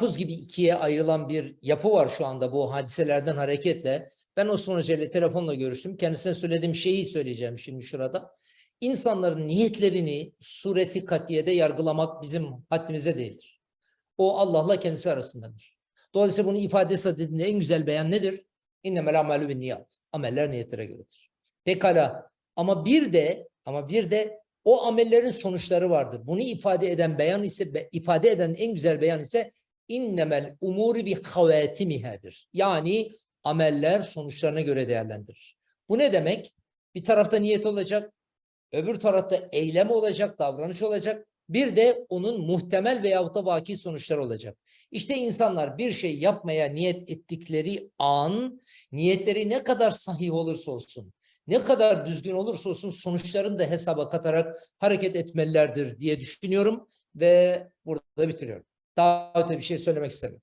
karpuz gibi ikiye ayrılan bir yapı var şu anda bu hadiselerden hareketle. Ben Osman Hoca ile telefonla görüştüm. Kendisine söylediğim şeyi söyleyeceğim şimdi şurada. İnsanların niyetlerini sureti katiyede yargılamak bizim haddimize değildir. O Allah'la kendisi arasındadır. Dolayısıyla bunu ifade dediğinde en güzel beyan nedir? İnnemel amelü bin niyat. Ameller niyetlere göredir. Pekala. Ama bir de ama bir de o amellerin sonuçları vardır. Bunu ifade eden beyan ise ifade eden en güzel beyan ise innemel umuri bi havatimihadır. Yani ameller sonuçlarına göre değerlendirir. Bu ne demek? Bir tarafta niyet olacak, öbür tarafta eylem olacak, davranış olacak. Bir de onun muhtemel veyahut da vaki sonuçları olacak. İşte insanlar bir şey yapmaya niyet ettikleri an, niyetleri ne kadar sahih olursa olsun, ne kadar düzgün olursa olsun sonuçlarını da hesaba katarak hareket etmelilerdir diye düşünüyorum ve burada bitiriyorum. Daha öte bir şey söylemek istemiyorum.